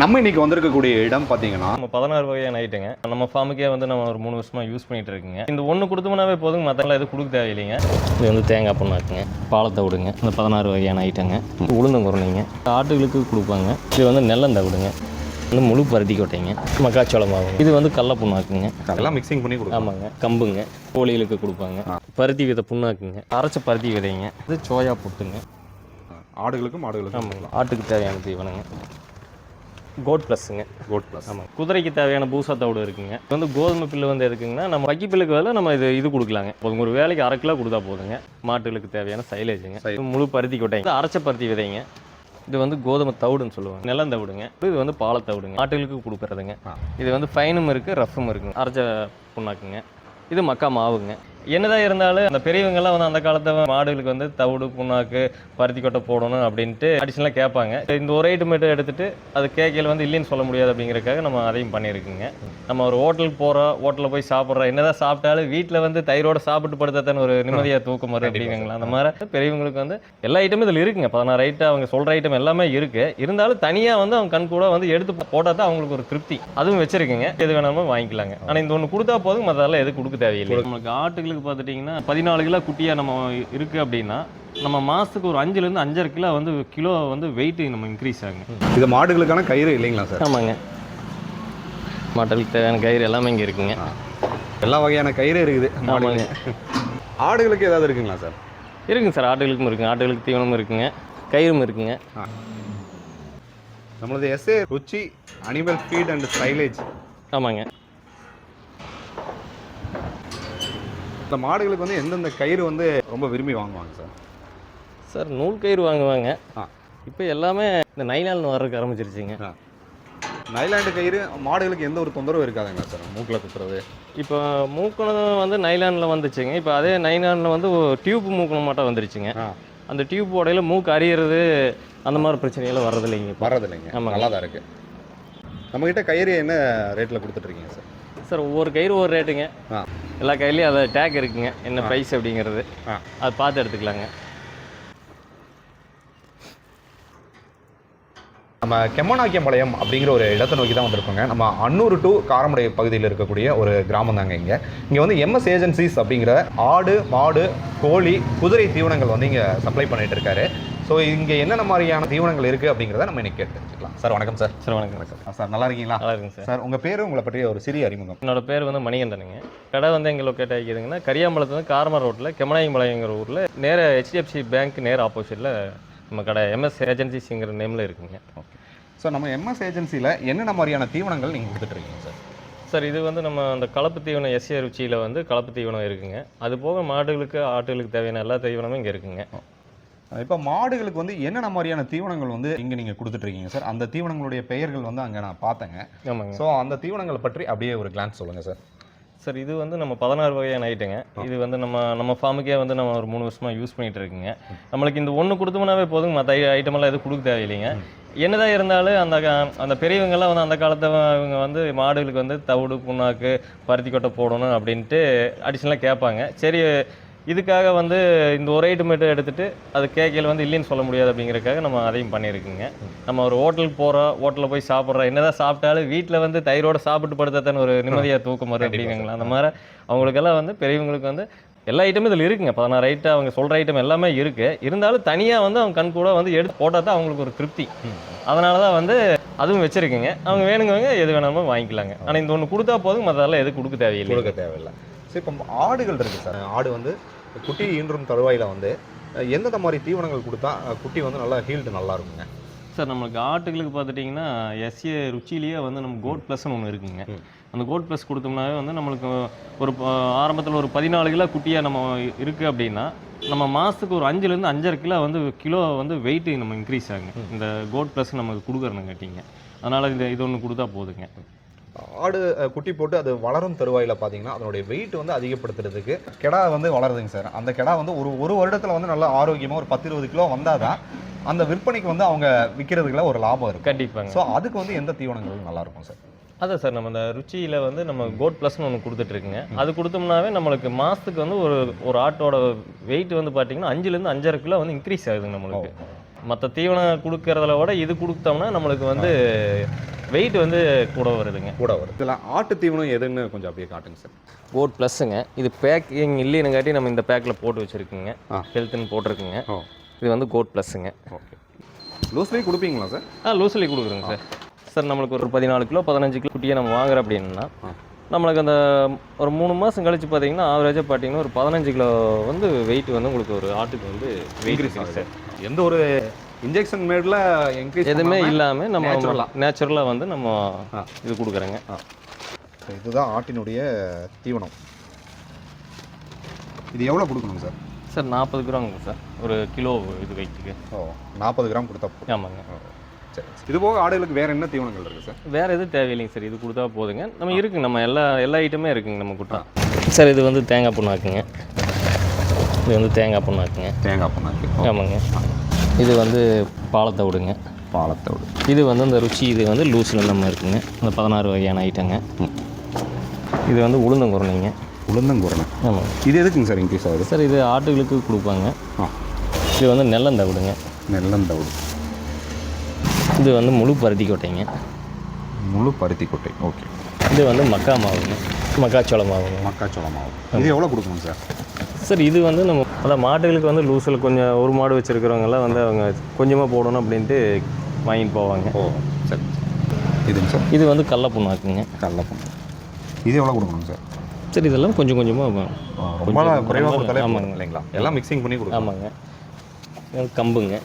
நம்ம இன்னைக்கு வந்திருக்கக்கூடிய இடம் பார்த்தீங்கன்னா நம்ம பதினாறு வகையான ஐட்டங்க நம்ம ஃபார்முக்கே வந்து நம்ம ஒரு மூணு வருஷமா யூஸ் பண்ணிட்டு இருக்குங்க. இந்த ஒன்று கொடுத்தோம்னாவே போதுங்க மற்றெல்லாம் எதுவும் கொடுக்க தேவையில்லைங்க. இது வந்து தேங்காய் புண்ணாக்குங்க பாலத்தை விடுங்க. இந்த பதினாறு வகையான ஐட்டங்க உளுந்தங்குறனைங்க ஆட்டுகளுக்கு கொடுப்பாங்க. இது வந்து நெல்லந்த விடுங்க. வந்து முழு பருத்தி கொட்டைங்க. மக்காச்சோளம் மாவுங்க இது வந்து கடல புண்ணாக்குங்க அதெல்லாம் மிக்சிங் பண்ணி கொடுக்கலாம் ஆமாங்க. கம்புங்க. கோழிகளுக்கு கொடுப்பாங்க. பருத்தி விதை புண்ணாக்குங்க அரைச்ச பருத்தி விதைங்க. இது சோயா புட்டுங்க. ஆடுகளுக்கும் மாடுகளுக்கும் ஆமாங்க. ஆட்டுக்கு தேவையான தீவனங்க. கோட் ப்ளஸ்ஸுங்க கோட் ப்ளஸ் ஆமாம் குதிரைக்கு தேவையான பூசா தவிடு இருக்குங்க. இது வந்து கோதுமை பில்லு வந்து எதுக்குங்கன்னா நம்ம வக்கி பில்லுக்கு பதிலா நம்ம இது இது கொடுக்கலாங்க. போதுங்க ஒரு வேலைக்கு அரை கிலோ கொடுத்தா போதுங்க. மாட்டுகளுக்கு தேவையான சைலேஜுங்க இது முழு பருத்தி கொட்டைங்க. அரைச்ச பருத்தி விதைங்க. இது வந்து கோதுமை தவிடுன்னு சொல்லுவாங்க. நிலம் தவிடுங்க. இது வந்து பாலை தவிடுங்க. மாட்டுகளுக்கு கொடுக்குறதுங்க. இது வந்து ஃபைனும் இருக்குது ரஃப்பும் இருக்குங்க. அரைச்ச புண்ணாக்குங்க. இது மக்கா மாவுங்க. என்னதான் இருந்தாலும் அந்த பெரியவங்கெல்லாம் வந்து அந்த காலத்து மாடுகளுக்கு வந்து தவிடு புண்ணாக்கு பருத்தி கொட்டை போடணும் அப்படின்ட்டு அடிஷனலாக கேட்பாங்க. இந்த ஒரு ஐட்டம் மட்டும் எடுத்துட்டு அது கேட்கல வந்து இல்லைன்னு சொல்ல முடியாது அப்படிங்கறதுக்காக நம்ம அதையும் பண்ணியிருக்குங்க. நம்ம ஒரு ஹோட்டலுக்கு போகிறோம் ஹோட்டலில் போய் சாப்பிட்றோம் என்னதான் சாப்பிட்டாலும் வீட்டில் வந்து தயிரோட சாப்பிட்டு படுத்தா தானே ஒரு நிம்மதியாக தூக்கம் வரும் அப்படிங்களா அந்த மாதிரி பெரியவங்களுக்கு வந்து எல்லா ஐட்டமும் இதில் இருக்குங்க. பதினாறு ஐட்டம் அவங்க சொல்கிற ஐட்டம் எல்லாமே இருக்கு. இருந்தாலும் தனியாக வந்து அவங்க கண் கூட வந்து எடுத்து போட்டால் தான் அவங்களுக்கு ஒரு திருப்தி. அதுவும் வச்சிருக்குங்க. எது வேணாமோ வாங்கிக்கலாங்க. ஆனால் இந்த ஒன்று கொடுத்தா போதும் மற்றதெல்லாம் எது கொடுக்க தேவையில்லை. நம்மளுக்கு ஆட்டுகளுக்கு பார்த்துட்டிங்கன்னா பதினாலு கிலோ குட்டியாக நம்ம இருக்குது அப்படின்னா நம்ம மாதத்துக்கு ஒரு அஞ்சுலேருந்து அஞ்சரை கிலோ வந்து கிலோ வந்து வெயிட் நம்ம இன்க்ரீஸ் ஆகுங்க. இது மாடுகளுக்கான கயிறு இல்லைங்களா சார்? ஆமாங்க. மாட்டலுக்கு தேவையான கயிறு எல்லாமே இங்கே இருக்குங்க. எல்லா வகையான கயிறு இருக்குது ஆமாங்க. ஆடுகளுக்கு ஏதாவது இருக்குங்களா சார்? இருக்குங்க சார் ஆட்டுகளுக்கும் இருக்குங்க. ஆட்டுகளுக்கு தீவனமும் இருக்குங்க. கயிறும் இருக்குங்க. நம்மளது SA Ruchi animal feed and silage ஆமாங்க. இந்த மாடுகளுக்கு வந்து எந்தெந்த கயிறு வந்து ரொம்ப விரும்பி வாங்குவாங்க சார்? சார் நூல் கயிறு வாங்குவாங்க. ஆ. இப்போ எல்லாமே இந்த நைலால்னு வர்றதுக்கு ஆரம்பிச்சிருச்சுங்க. நைலாண்டு கயிறு மாடுகளுக்கு எந்த ஒரு தொந்தரவும் இருக்காதுங்களா சார்? மூக்கில் குத்துறது. இப்போ மூக்கணம் வந்து நைலானில் வந்துச்சுங்க. இப்போ அதே நைலானில் வந்து டியூப் மூக்கணம் மட்டும் வந்துருச்சுங்க. அந்த டியூப் உடையில மூக்கு அரியறது அந்த மாதிரி பிரச்சனையெல்லாம் வர்றதில்லைங்க இப்போ. வர்றது இல்லைங்க ஆமாங்க. நல்லா தான் இருக்கு. நம்மகிட்ட கயிறு என்ன ரேட்டில் கொடுத்துட்ருக்கீங்க சார்? சார் ஒவ்வொரு கயிறு ஒரு ரேட்டுங்க. எல்லா கையிலையும் அதை டேக் இருக்குங்க. என்ன ப்ரைஸ் அப்படிங்கிறது. அது பார்த்து எடுத்துக்கலாங்க. நம்ம கெம்மநாக்கியம்பாளையம் அப்படிங்கிற ஒரு இடத்தை நோக்கி தான் வந்திருக்கோங்க. நம்ம அன்னூர் டு காரமடை பகுதியில் இருக்கக்கூடிய ஒரு கிராமம் தாங்க இங்கே. இங்கே வந்து எம்எஸ் ஏஜென்சிஸ் அப்படிங்கிற ஆடு மாடு கோழி குதிரை தீவனங்கள் வந்து இங்கே சப்ளை பண்ணிட்டு இருக்காரு. ஸோ இங்கே என்னென்ன மாதிரியான தீவனங்கள் இருக்குது அப்படிங்கிறத நம்ம இன்னைக்கு கேட்டு தெரிஞ்சுக்கலாம். சார் வணக்கம் சார். சார் வணக்கம் வணக்கம். சார் நல்லா இருக்கீங்களா? நல்லா இருக்குங்க சார். சார் உங்கள் பேர் உங்களை பற்றிய ஒரு சிறிய அறிமுகம். என்னோட பேர் வந்து மணிகண்டனுங்க. கடை வந்து எங்கே லொக்கேட் ஆகிக்குதுங்கன்னா கரியாம்பலத்துலேருந்து காரமர் ரோட்டில் கெமநாயம்பாளையங்கிற ஊரில் நேர ஹெச்டிஎஃப்சி பேங்க் நேர் ஆப்போசிட்டில் நம்ம கடை எம்எஸ் ஏஜென்சிஸுங்கிற நேமில் இருக்குங்க. ஓகே ஸோ நம்ம எம்எஸ் ஏஜென்சியில் என்னென்ன மாதிரியான தீவனங்கள் நீங்கள் கொடுத்துட்ருக்கீங்க சார்? சார் இது வந்து நம்ம அந்த கலப்பு தீவனம் எஸ்ஏ ருச்சியில் வந்து கலப்பு தீவனம் இருக்குங்க. அது போக மாடுகளுக்கு ஆட்டுகளுக்கு தேவையான எல்லா தீவனமும் இங்கே இருக்குங்க. இப்போ மாடுகளுக்கு வந்து என்னென்ன மாதிரியான தீவனங்கள் வந்து இங்கே நீங்கள் கொடுத்துட்ருக்கீங்க சார் அந்த தீவனங்களுடைய பெயர்கள் வந்து அங்கே நான் பார்த்தேங்க. ஆமாங்க. ஸோ அந்த தீவனங்களை பற்றி அப்படியே ஒரு கிளான்ஸ் சொல்லுங்கள் சார் சார் இது வந்து நம்ம பதினாறு வகையான ஐட்டங்க இது வந்து நம்ம நம்ம ஃபார்முக்கே வந்து நம்ம ஒரு மூணு வருஷமா யூஸ் பண்ணிட்டு இருக்குங்க. நம்மளுக்கு இந்த ஒன்று கொடுத்தோம்னாவே போதுங்க. மற்ற ஐட்டமெல்லாம் எதுவும் கொடுக்க தேவையில்லைங்க. என்னதான் இருந்தாலும் அந்த அந்த பெரியவங்கெல்லாம் வந்து அந்த காலத்து இவங்க வந்து மாடுகளுக்கு வந்து தவிடு புண்ணாக்கு பருத்தி கொட்டை போடணும் அப்படின்ட்டு அடிஷனலாக கேட்பாங்க. சரி இதுக்காக வந்து இந்த ஒரு ஐட்டம் மட்டும் எடுத்துட்டு அது கேட்கல வந்து இல்லைன்னு சொல்ல முடியாது அப்படிங்கறதுக்காக நம்ம அதையும் பண்ணியிருக்குங்க. நம்ம ஒரு ஹோட்டலுக்கு போகிறோம் ஹோட்டலில் போய் சாப்பிட்றோம். என்னதான் சாப்பிட்டாலும் வீட்டில் வந்து தயிரோட சாப்பிட்டு படுத்தா தானே ஒரு நிம்மதியாக தூக்கம் வரும் அப்படிங்களா அந்த மாதிரி அவங்களுக்கெல்லாம் வந்து பெரியவங்களுக்கு வந்து எல்லா ஐட்டமும் இதில் இருக்குங்க. பதினாறு ஐட்டம் அவங்க சொல்கிற ஐட்டம் எல்லாமே இருக்கு. இருந்தாலும் தனியாக வந்து அவங்க கண் கூட வந்து எடுத்து போட்டால் தான் அவங்களுக்கு ஒரு திருப்தி. அதனால தான் வந்து அதுவும் வச்சிருக்குங்க. அவங்க வேணுங்கவங்க எது வேணாமோ வாங்கிக்கலாங்க. ஆனால் இந்த ஒன்று கொடுத்தா போதும் மற்றதெல்லாம் எது கொடுக்க தேவையில்லை. கொடுக்க தேவையில்லை. சரி இப்போ ஆடுகள் இருக்குது சார். ஆடு வந்து குட்டி ஈன்றும் தருவாயில் வந்து எந்தெந்த மாதிரி தீவனங்கள் கொடுத்தா குட்டி வந்து நல்லா ஹீல்டு நல்லா இருக்குங்க? சார் நம்மளுக்கு ஆட்டுகளுக்கு பார்த்துட்டிங்கன்னா எஸ்ஏ ருச்சிலேயே வந்து நம்ம கோட் ப்ளஸ்னு ஒன்று இருக்குங்க. அந்த கோட் ப்ளஸ் கொடுத்தோம்னாவே வந்து நம்மளுக்கு ஒரு ஆரம்பத்தில் ஒரு பதினாலு கிலோ குட்டியாக நம்ம இருக்குது அப்படின்னா நம்ம மாதத்துக்கு ஒரு அஞ்சுலேருந்து அஞ்சரை கிலோ வந்து கிலோ வந்து வெயிட் நம்ம இன்க்ரீஸ் ஆகுங்க. இந்த கோட் ப்ளஸ் நமக்கு கொடுக்குறணும் கேட்டிங்க. அதனால் இந்த இது ஒன்று கொடுத்தா போதுங்க. ஆடு குட்டி போட்டு அது வளரும் தருவாயில் பார்த்தீங்கன்னா அதனுடைய வெயிட் வந்து அதிகப்படுத்துறதுக்கு கெடா வந்து வளருதுங்க சார். அந்த கெடா வந்து ஒரு ஒரு வருடத்தில் வந்து நல்லா ஆரோக்கியமாக ஒரு பத்து இருபது கிலோ வந்தால் தான் அந்த விற்பனைக்கு வந்து அவங்க விற்கிறதுக்குள்ள ஒரு லாபம் இருக்கும். கண்டிப்பாங்க. ஸோ அதுக்கு வந்து எந்த தீவனங்கள் நல்லா இருக்கும் சார். அதான் சார் நம்ம இந்த ருச்சியில் வந்து நம்ம கோட் ப்ளஸ்னு ஒன்று கொடுத்துட்ருக்குங்க அது கொடுத்தோம்னாவே நம்மளுக்கு மாதத்துக்கு வந்து ஒரு ஒரு ஆட்டோட வெயிட் வந்து பார்த்தீங்கன்னா அஞ்சுலேருந்து அஞ்சரை கிலோ வந்து இன்க்ரீஸ் ஆகுதுங்க நம்மளுக்கு. மற்ற தீவனம் கொடுக்கறதுல விட இது கொடுத்தோம்னா நம்மளுக்கு வந்து வெயிட் வந்து கூட வருதுங்க. கூட வரும் இதில் ஆட்டு தீவனம் எதுன்னு கொஞ்சம் அப்படியே காட்டுங்க சார். கோட் ப்ளஸ்ஸுங்க இது பேக்கிங் இல்லைனுங்காட்டி நம்ம இந்த பேக்கில் போட்டு வச்சுருக்குங்க. ஹெல்த்துன்னு போட்டிருக்குங்க. இது வந்து கோட் ப்ளஸ்ஸுங்க ஓகே. லூஸ்லேயே கொடுப்பீங்களா சார்? ஆ லூஸ்லி கொடுக்குறோங்க சார். சார் நம்மளுக்கு ஒரு பதினாலு கிலோ பதினஞ்சு கிலோ குட்டியை நம்ம வாங்குறோம் அப்படின்னா. நம்மளுக்கு அந்த ஒரு மூணு மாதம் கழிச்சு பார்த்தீங்கன்னா ஆவரேஜாக பார்த்தீங்கன்னா ஒரு பதினஞ்சு கிலோ வந்து வெயிட் வந்து உங்களுக்கு ஒரு ஆட்டுக்கு வந்து வெயிட் சார். எந்த ஒரு இன்ஜெக்ஷன் மேடில் இன்க்ரீஸ் எதுவுமே இல்லாமல் நம்ம Natural-ஆ. நேச்சுரலாக வந்து நம்ம ஆ. இது கொடுக்குறோங்க. இதுதான் ஆட்டினுடைய தீவனம். இது எவ்வளோ கொடுக்கணும் சார்? சார் நாற்பது கிராமுங்க சார். ஒரு கிலோ இது வெயிட்டுக்கு. ஓ நாற்பது கிராம் கொடுத்தா போதும். ஆமாங்க. ஓ, சரி இது போக ஆடுகளுக்கு வேற என்ன தீவனங்கள் இருக்குது சார்? வேறு எதுவும் தேவையில்லைங்க சார். இது கொடுத்தா போதுங்க. நம்ம இருக்குங்க. நம்ம எல்லா எல்லா ஐட்டமே இருக்குங்க நம்ம குட்டா சார் இது வந்து தேங்காய் புண்ணாக்குங்க. இது வந்து தேங்காய் புண்ணாக்குங்க. தேங்காய் பண்ணாக்கு. ஆமாங்க. இது வந்து பாலத்தை விடுங்க. இது வந்து இந்த ருச்சி இது வந்து லூஸில் நம்ம இருக்குங்க. இந்த பதினாறு வகையான ஐட்டங்க இது வந்து உளுந்தங்குரணைங்க உளுந்தங்குரணை ஆமாங்க. இது எதுக்குங்க சார் இன்க்ரீஸ் ஆகுது? சார் இது ஆட்டுகளுக்கு கொடுப்பாங்க. இது வந்து நெல்லந்தவிடுங்க நெல்லந்தோடு இது வந்து முழு பருத்தி கொட்டைங்க. முழு பருத்தி கொட்டை. ஓகே. இது வந்து மக்கா மாவுங்க. மக்காச்சோள மாவுங்க. மக்காச்சோள மாவு. இது எவ்வளோ கொடுக்கணும் சார்? சார் இது வந்து நம்ம அதான் மாடுகளுக்கு வந்து லூஸில் கொஞ்சம் ஒரு மாடு வச்சுருக்கிறவங்கலாம் வந்து அவங்க கொஞ்சமாக போடணும் அப்படின்ட்டு வாங்கிட்டு போவாங்க. ஓ சரி. இதுங்க சார்? இது வந்து கடல புண்ணாக்குங்க கடல பொண்ணு இது எவ்வளோ கொடுக்கணும் சார்? சரி இதெல்லாம் கொஞ்சம் கொஞ்சமாக ரொம்ப குறைவாக கொடுத்தாலே ஆமாங்க. இல்லைங்களா? எல்லாம் மிக்சிங் பண்ணி கொடுக்கணும். ஆமாங்க. கம்புங்க.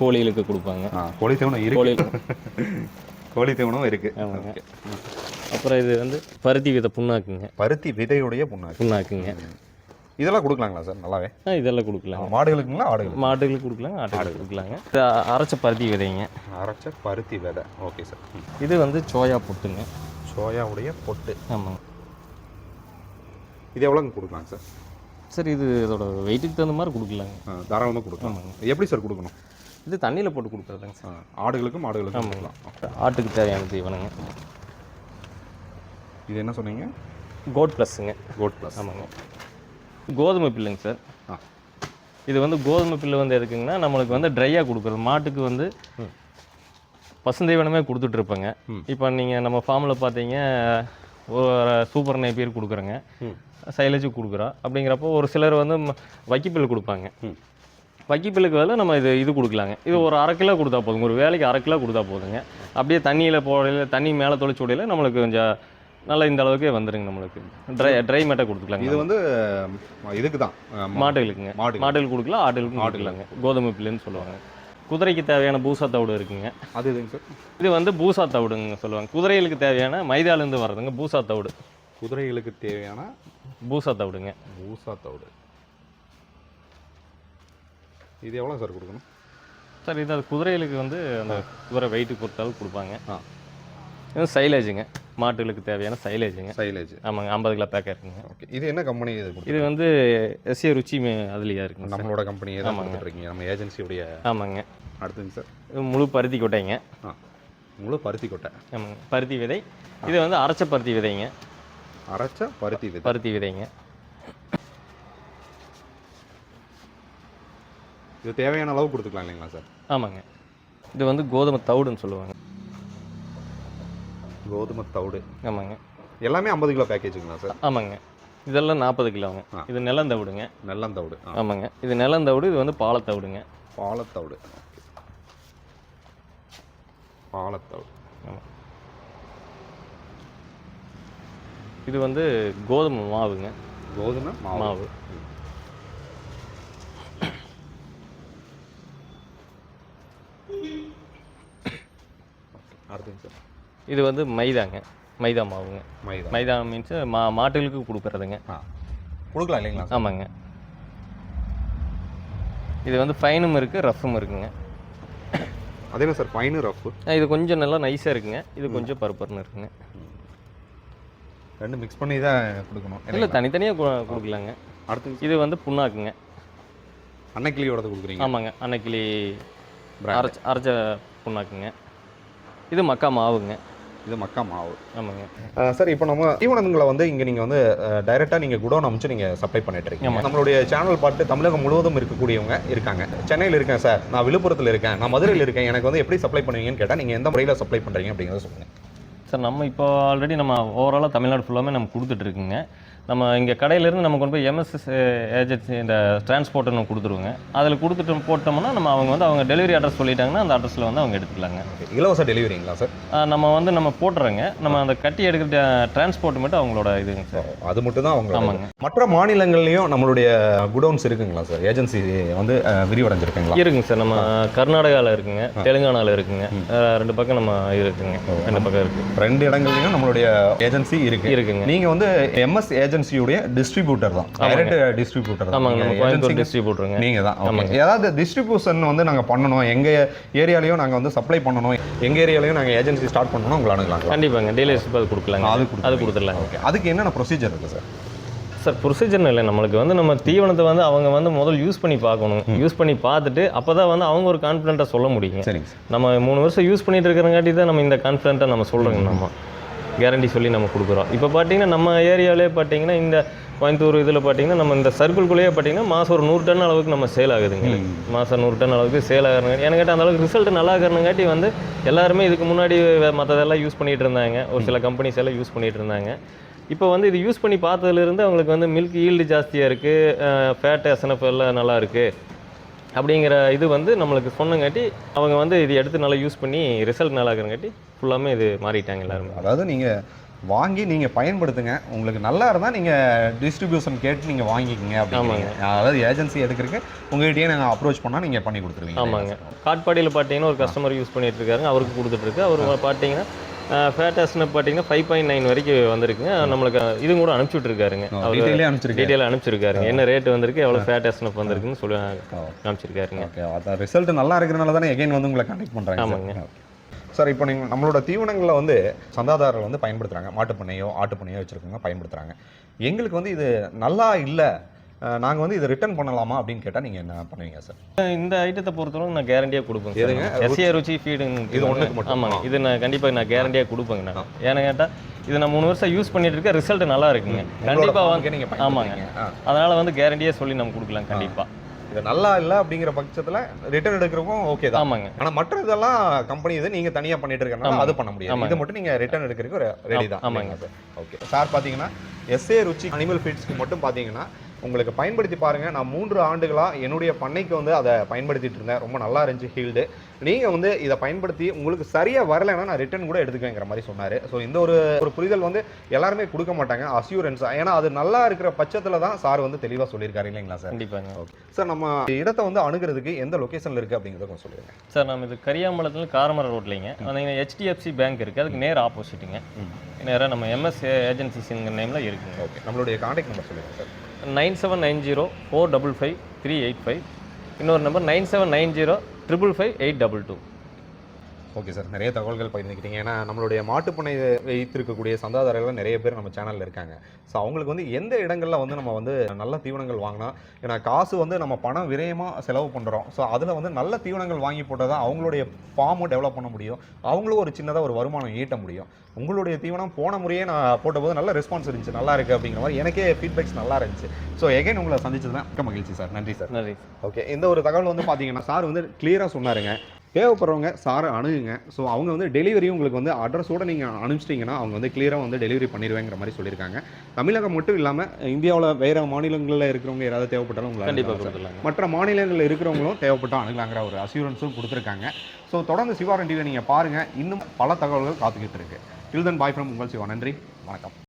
கோழிகளுக்கு கொடுப்பாங்க. கோழி தீவனம் இருக்கு. கோழி தீவனம் இருக்கு. ஆமாங்க. அப்புறம் இது வந்து பருத்தி வித புண்ணாக்குங்க. பருத்தி விதையுடைய புண்ணாக்கு. புண்ணாக்குங்க. இதெல்லாம் கொடுக்கலாங்களா சார்? நல்லாவே? ஆ இதெல்லாம் கொடுக்கலாங்க. மாடுகளுக்குங்களா? ஆடுகளுக்கு? மாடுகளுக்கு கொடுக்கலாங்க ஆட்டுகளுக்கு கொடுக்கலாங்க. இது அரைச்ச பருத்தி விதைங்க. அரைச்ச பருத்தி விதை. ஓகே சார் இது வந்து சோயா புட்டுங்க. சோயாவுடைய பொட்டு. ஆமாங்க. இது எவ்வளோங்க கொடுக்கலாங்க சார் சார் இது இதோட வெயிட்டுக்கு தகுந்த மாதிரி கொடுக்கலாங்க. தாராளமாக கொடுக்கலாம். எப்படி சார் கொடுக்கணும்? இது தண்ணியில் போட்டு கொடுக்குறதுங்க ஆ, ஆடுகளுக்கும் மாடுகளுக்கும். கொடுக்கலாம். ஆட்டுக்கு தேவையான தீவனங்க. இது என்ன சொன்னீங்க? கோட் ப்ளஸ்ஸுங்க கோட் ப்ளஸ் ஆமாங்க. கோதுமை பில்லுங்க சார். இது வந்து கோதுமை பில்லு வந்து எதுக்குங்கன்னா நம்மளுக்கு வந்து ட்ரையாக கொடுக்குறது. மாட்டுக்கு வந்து பசுந்தீவனமே கொடுத்துட்டு இருப்பேங்க இப்போ நீங்கள் நம்ம ஃபார்மில் பார்த்தீங்க ஒரு சூப்பர் நேப்பியர் கொடுக்குறோங்க. சைலேஜ் கொடுக்குறோம் அப்படிங்கிறப்போ ஒரு சிலர் வந்து வைக்கிப்பில் கொடுப்பாங்க. ம். வைக்கிப்பில்லுக்கு பதிலாக நம்ம இது இது கொடுக்கலாங்க. இது ஒரு அரை கிலோ கொடுத்தா போதுங்க. ஒரு வேலைக்கு அரை கிலோ கொடுத்தா போதுங்க. அப்படியே தண்ணியில் போடையில தண்ணி மேலே தொளிச்சு விடையில நம்மளுக்கு கொஞ்சம் நல்லா இந்த அளவுக்கே வந்துருங்க நம்மளுக்கு. ட்ரை ட்ரை மேட்டை கொடுத்துக்கலாங்க. இது வந்து இதுக்கு தான் மாட்டுகளுக்குங்க மாடு மாடுகளுக்கு கொடுக்கலாம் ஆடுகளுக்கும் கொடுக்கலாங்க. கோதுமை பில்லுன்னு சொல்லுவாங்க. குதிரைக்கு தேவையான பூசா தவிடு இருக்குங்க. அது எதுங்க சார்? இது வந்து பூசா தவிடுங்க சொல்லுவாங்க. குதிரைகளுக்கு தேவையான மைதாலேருந்து வர்றதுங்க பூசா தவிடு. குதிரைகளுக்கு தேவையான பூசா தவிடுங்க. ஊசா தவிடு. இது எவ்வளோ சார் கொடுக்கணும்? சார் இது அது குதிரைகளுக்கு வந்து அந்த குதிரை வெயிட்டு பொறுத்தளவு கொடுப்பாங்க. ஆ. இது சைலேஜுங்க. மாட்டுகளுக்கு தேவையான சைலேஜுங்க. சைலேஜ். ஆமாங்க ஐம்பது கிலோ பேக்கெட் இருக்குங்க. ஓகே இது என்ன கம்பெனி இது இது வந்து எஸ்ஏ ருச்சி அதுலயா இருக்குங்க. நம்மளோட கம்பெனியே தான் கொடுத்துட்ருக்கீங்க நம்ம ஏஜென்சியுடைய ஆமாங்க. அடுத்துங்க சார். இது முழு பருத்தி கொட்டைங்க. முழு பருத்தி கொட்டை. ஆமாங்க பருத்தி விதை. இது வந்து அரைச்ச பருத்தி விதைங்க. அரைச்ச பருத்தி விதை. பருத்தி விதைங்க. இது தேவையான அளவு கொடுத்துக்கலாம் இல்லைங்களா சார்? ஆமாங்க. இது வந்து கோதுமை தவிடுன்னு சொல்லுவாங்க. கோதுமை தவிடு. ஆமாங்க. எல்லாமே ஐம்பது கிலோ பேக்கேஜுங்களா சார்? ஆமாங்க. இதெல்லாம் நாற்பது கிலோங்க. இது நிலந்தவிடுங்க நெல்லந்தவிடு ஆ. ஆமாங்க. இது நிலந்தவிடு இது வந்து பாலத்தவிடுங்க பாலத்தவிடு பாலத்தவிடு ஆமாம் இது வந்து கோதுமை மாவுங்க. கோதுமை மாவு. மாவு. அடுத்துங்க சார். இது வந்து மைதாங்க. மைதா மாவுங்க. மைதா. மைதா மீன்ஸ் மா மாட்டுகளுக்கு கொடுக்கறதுங்க. கொடுக்கலாம் இல்லைங்களா? ஆமாங்க. இது வந்து ஃபைனும் இருக்குது ரஃப்பும் இருக்குங்க. அதே சார் ஃபைனு ரஃப்பு? இது கொஞ்சம் நல்லா நைஸாக இருக்குங்க. இது கொஞ்சம் பருப்பருன்னு இருக்குங்க. ரெண்டு மிக்ஸ் பண்ணி தான் கொடுக்கணும். இல்லை தனித்தனியாக கொடுக்கலாங்க. அடுத்து இது வந்து புண்ணாக்குங்க. அன்னைக்கிளியோடது கொடுக்குறீங்க? ஆமாங்க. அன்னைக்கிளி. அரைச்ச அரைச்ச புண்ணாக்குங்க. இது மக்கா மாவுங்க. இது மக்கா மாவு. ஆமாங்க. சார் இப்போ நம்ம தீவனங்களை வந்து இங்கே நீங்கள் வந்து டைரெக்டாக நீங்கள் குடோன் அமைச்சு நீங்கள் சப்ளை பண்ணிட்டு இருக்கீங்க. ஆமா. நம்மளுடைய சேனல் பார்த்து தமிழகம் முழுவதும் இருக்கக்கூடியவங்க இருக்காங்க. சென்னையில் இருக்கேன் சார். நான் விழுப்புரத்தில் இருக்கேன். நான் மதுரையில் இருக்கேன். எனக்கு வந்து எப்படி சப்ளை பண்ணுவீங்கன்னு கேட்டால் நீங்கள் எந்த முறையில் சப்ளை பண்ணுறீங்க அப்படிங்கிறத சொல்லுங்கள் சார் நம்ம இப்போ ஆல்ரெடி நம்ம ஓவராலாக தமிழ்நாடு ஃபுல்லாமே நம்ம கொடுத்துட்ருக்குங்க நம்ம இங்கே கடையிலேருந்து நம்ம கொண்டு போய் எம்எஸ்எஸ் ஏஜென்சி இந்த டிரான்ஸ்போர்ட் நம்ம கொடுத்துருவோங்க. அதில் கொடுத்துட்டு போட்டோம்னா நம்ம அவங்க வந்து அவங்க டெலிவரி அட்ரஸ் சொல்லிட்டாங்கன்னா அந்த அட்ரஸில் வந்து அவங்க எடுத்துக்கலாங்க. இலவச டெலிவரிங்களா சார் நம்ம வந்து நம்ம போட்டுறோங்க. நம்ம அந்த கட்டி எடுக்கிற டிரான்ஸ்போர்ட் மட்டும் அவங்களோட இதுங்க சார் அது மட்டும் தான் அவங்க ஆமாங்க. மற்ற மாநிலங்கள்லையும் நம்மளுடைய குடோன்ஸ் இருக்குங்களா சார் ஏஜென்சி வந்து விரிவடைஞ்சிருக்குங்களா? இருக்குங்க சார் நம்ம கர்நாடகாவில் இருக்குங்க தெலுங்கானாவில் இருக்குங்க ரெண்டு பக்கம் நம்ம இருக்குங்க. ரெண்டு பக்கம் இருக்கு. ரெண்டு இடங்கள்லையும் நம்மளுடைய ஏஜென்சி இருக்கு. இருக்குங்க. நீங்க வந்து எம்எஸ் ஏஜென்சியுடைய டிஸ்ட்ரிபியூட்டர் தான். டைரக்ட் டிஸ்ட்ரிபியூட்டர் தான். டிஸ்ட்ரிபியூட்டருங்க நீங்க தான். ஏதாவது டிஸ்ட்ரிபியூஷன் வந்து நாங்க பண்ணணும். எங்க ஏரியாலையும் நாங்க வந்து சப்ளை பண்ணணும். எங்க ஏரியாலையும் நாங்க ஏஜென்சி ஸ்டார்ட் பண்ணணும் உங்களை அணுகலாம் கண்டிப்பாங்க. டீலர்ஷிப் அது கொடுக்கலாங்க. அது அது கொடுத்துடலாங்க. ஓகே அதுக்கு என்னென்ன ப்ரொசீஜர் இருக்கு சார் சார் ப்ரொசீஜர் இல்லை. நம்மளுக்கு வந்து நம்ம தீவனத்தை வந்து அவங்க வந்து முதல் யூஸ் பண்ணி பார்க்கணும். யூஸ் பண்ணி பார்த்துட்டு அப்போ தான் வந்து அவங்க ஒரு கான்ஃபிடென்ட்டாக சொல்ல முடியுங்க சரிங்க சார் நம்ம மூணு வருஷம் யூஸ் பண்ணிட்டு இருக்கிறங்காட்டி தான் நம்ம இந்த கான்ஃபிடென்ட்டாக நம்ம சொல்கிறோங்க நம்ம. கேரண்டி சொல்லி நம்ம கொடுக்குறோம். இப்போ பார்த்தீங்கன்னா நம்ம ஏரியாவிலே பார்த்தீங்கன்னா இந்த கோயம்புத்தூர் இதில் பார்த்தீங்கன்னா நம்ம இந்த சர்க்கிள்குள்ளேயே பார்த்தீங்கன்னா மாதம் ஒரு நூறு டன் அளவுக்கு நம்ம சேல் ஆகுதுங்க. மாதம் நூறு டன் அளவுக்கு சேல் ஆகிறங்காட்டி எனக்கு கேட்டால் அந்த அளவுக்கு ரிசல்ட் நல்லா இருக்கிறங்காட்டி வந்து எல்லாருமே இதுக்கு முன்னாடி மற்றதெல்லாம் யூஸ் பண்ணிட்டு இருந்தாங்க. ஒரு சில கம்பெனிஸ் எல்லாம் யூஸ் பண்ணிட்டு இருந்தாங்க. இப்போ வந்து இது யூஸ் பண்ணி பார்த்ததுலேருந்து அவங்களுக்கு வந்து மில்க் ஈல்டு ஜாஸ்தியாக இருக்குது ஃபேட் எஸ்என்எஃப் எல்லாம் நல்லா இருக்குது அப்படிங்கிற இது வந்து நம்மளுக்கு சொன்னங்காட்டி அவங்க வந்து இது எடுத்து நல்லா யூஸ் பண்ணி ரிசல்ட் நல்லா இருக்கிறங்காட்டி ஃபுல்லாமே இது மாறிட்டாங்க எல்லாருமே. அதாவது நீங்க வாங்கி நீங்க பயன்படுத்துங்க. உங்களுக்கு நல்லா இருந்தா நீங்க டிஸ்ட்ரிபியூஷன் கேட்டு நீங்க வாங்கிக்கங்க அப்படிங்க அதாவது ஏஜென்சி எடுக்கிறதுக்கு உங்ககிட்டயே நாங்க அப்ரோச் பண்ணா நீங்க பண்ணி கொடுத்துருவீங்க. ஆமாங்க. காட்பாடியில் பார்த்தீங்கன்னா ஒரு கஸ்டமர் யூஸ் பண்ணிட்டு இருக்காருங்க. அவருக்கு கொடுத்துட்ருக்கு அவர் பார்த்தீங்கன்னா ஃபேட்டாஸ்னு பார்த்தீங்கன்னா ஃபைவ் பாயிண்ட் நைன் வரைக்கும் வந்திருக்குங்க நம்மளுக்கு இது கூட அனுப்பிச்சி விட்ருக்காருங்க அவர் டீட்டெயிலே அனுப்பிச்சிருக்கேன் டீட்டெயில் அனுப்பிச்சிருக்காருங்க. என்ன ரேட் வந்திருக்கு எவ்வளோ ஃபேட் எஸ்னப் வந்திருக்குன்னு சொல்லி அனுப்பிச்சிருக்காருங்க அதான் ரிசல்ட் நல்லா இருக்கிறனால தானே எகைன் வந்து உங்களை கான்டெக்ட் பண்ணுறாங்க ஆமாங்க. சார் இப்போ நீங்கள் நம்மளோட தீவனங்களை வந்து சந்தாதாரர்கள் வந்து பயன்படுத்துகிறாங்க மாட்டுப்பண்ணையோ ஆட்டுப்பண்ணையோ வச்சுருக்கவங்க பயன்படுத்துகிறாங்க எங்களுக்கு வந்து இது நல்லா இல்லை நாங்கள் வந்து இதை ரிட்டர்ன் பண்ணலாமா அப்படின்னு கேட்டால் நீங்கள் என்ன பண்ணுவீங்க சார் இந்த ஐட்டத்தை பொறுத்தவரை நான் கேரண்டியாக கொடுப்பேங்க எதுங்க? எஸ்ஏ ருச்சி ஃபீடுங்க இது ஒண்ணுக்கு மட்டும். ஆமாங்க. இது நான் கண்டிப்பாக நான் கேரண்டியாக கொடுப்பேங்க நான். ஏன்னு கேட்டால் இது நான் மூணு வருஷம் யூஸ் பண்ணிட்டு இருக்கேன் ரிசல்ட் நல்லா இருக்குங்க. கண்டிப்பாக வாங்க நீங்கள் ஆமாங்க. அதனால வந்து கேரண்டியாக சொல்லி நம்ம கொடுக்கலாம் கண்டிப்பாக இது நல்லா இல்லை அப்படிங்கிற பட்சத்தில் ரிட்டர்ன் எடுக்கிறவங்க ஓகே தான். ஆமாங்க. ஆனால் மற்ற இதெல்லாம் கம்பெனி இது நீங்கள் தனியாக பண்ணிட்டு இருக்கனால. அது பண்ண முடியாது. இது மட்டும் நீங்கள் ரிட்டர்ன் எடுக்கிறதுக்கு ரெடி தான். ஆமாங்க. சார் ஓகே சார் பார்த்தீங்கன்னா எஸ்ஏ ருச்சி அனிமல் ஃபீட்ஸ்க்கு மட்டும் பார்த்தீங்கன்னா உங்களுக்கு பயன்படுத்தி பாருங்க. நான் மூன்று ஆண்டுகளாக என்னுடைய பண்ணைக்கு வந்து அதை பயன்படுத்திட்டு இருந்தேன். ரொம்ப நல்லா இருந்துச்சு ஹீல்டு. நீங்கள் வந்து இதை பயன்படுத்தி உங்களுக்கு சரியாக வரலைன்னா நான் ரிட்டர்ன் கூட எடுத்துக்குவேங்கிற மாதிரி சொன்னார். ஸோ இந்த ஒரு ஒரு புரிதல் வந்து எல்லாருமே கொடுக்க மாட்டாங்க. அசியூரன்ஸ் ஏன்னா அது நல்லா இருக்கிற பட்சத்தில் தான் சார் வந்து தெளிவாக சொல்லியிருக்காரு இல்லைங்களா சார்? கண்டிப்பாங்க. ஓகே சார் நம்ம இடத்த வந்து அணுகிறதுக்கு எந்த லொகேஷன்ல இருக்கு அப்படிங்கிறத கொஞ்சம் சொல்லுங்க சார் நம்ம இது கரியாம்பலத்தில் காரமர ரோட்லைங்க அந்த ஹெச்டிஎஃப்சி பேங்க் இருக்குது அதுக்கு நேர் ஆப்போசிட்டுங்க நேராக நம்ம எம்எஸ் ஏஜென்சிஸுங்கிற நேமில் இருக்குங்க. ஓகே நம்மளுடைய காண்டாக்ட் நம்பர் சொல்லுங்க sir nine seven nine zero four double five three eight five. இன்னொரு number nine seven nine zero triple five eight double two. Okay sir நிறைய தகவல்கள் பகிர்ந்துக்கிட்டீங்க ஏன்னா நம்மளுடைய மாட்டுப்பண்ணை வைத்திருக்கக்கூடிய சந்தாதாரர்கள் நிறைய பேர் நம்ம சேனலில் இருக்காங்க. ஸோ அவங்களுக்கு வந்து எந்த இடங்களில் வந்து நம்ம வந்து நல்ல தீவனங்கள் வாங்கினா ஏன்னா காசு வந்து நம்ம பணம் விரயமாக செலவு பண்ணுறோம் ஸோ அதில் வந்து நல்ல தீவனங்கள் வாங்கி போட்டால் தான் அவங்களுடைய ஃபார்மும் டெவலப் பண்ண முடியும். அவங்களும் ஒரு சின்னதாக ஒரு வருமானம் ஈட்ட முடியும். உங்களுடைய தீவனம் போன முறையே நான் போட்டபோது நல்ல ரெஸ்பான்ஸ் இருந்துச்சு. நல்லா இருக்குது அப்படிங்கிற மாதிரி எனக்கே ஃபீட்பேக்ஸ் நல்லா இருந்துச்சு. ஸோ எகைன் உங்களை சந்திச்சதுதான் மிக்க மகிழ்ச்சி சார் நன்றி சார் நன்றி ஓகே இந்த ஒரு தகவல் வந்து பார்த்தீங்கன்னா சார் வந்து கிளியராக சொன்னாருங்க. தேவைப்படுறவங்க சாரை அணுகுங்க. ஸோ அவங்க வந்து டெலிவரியும் உங்களுக்கு வந்து அட்ரஸோட நீங்கள் அனுப்பிச்சிட்டிங்கன்னா அவங்க வந்து கிளியராக வந்து டெலிவரி பண்ணிடுவேங்கிற மாதிரி சொல்லியிருக்காங்க. தமிழகம் மட்டும் இல்லாமல் இந்தியாவில் வேறு மாநிலங்களில் இருக்கிறவங்க யாராவது தேவைப்பட்டாலும் உங்களை கண்டிப்பாக மற்ற மாநிலங்களில் இருக்கிறவங்களும் தேவைப்பட்டால் அணுகலாங்கிற ஒரு அசூரன்ஸும் கொடுத்துருக்காங்க. ஸோ தொடர்ந்து சிவா டிவியை நீங்கள் பாருங்கள் இன்னும் பல தகவல்கள் காத்துக்கிட்டு இருக்கு. டில் தன் பாய் ஃப்ரம் உங்கள் சிவா. நன்றி. வணக்கம்.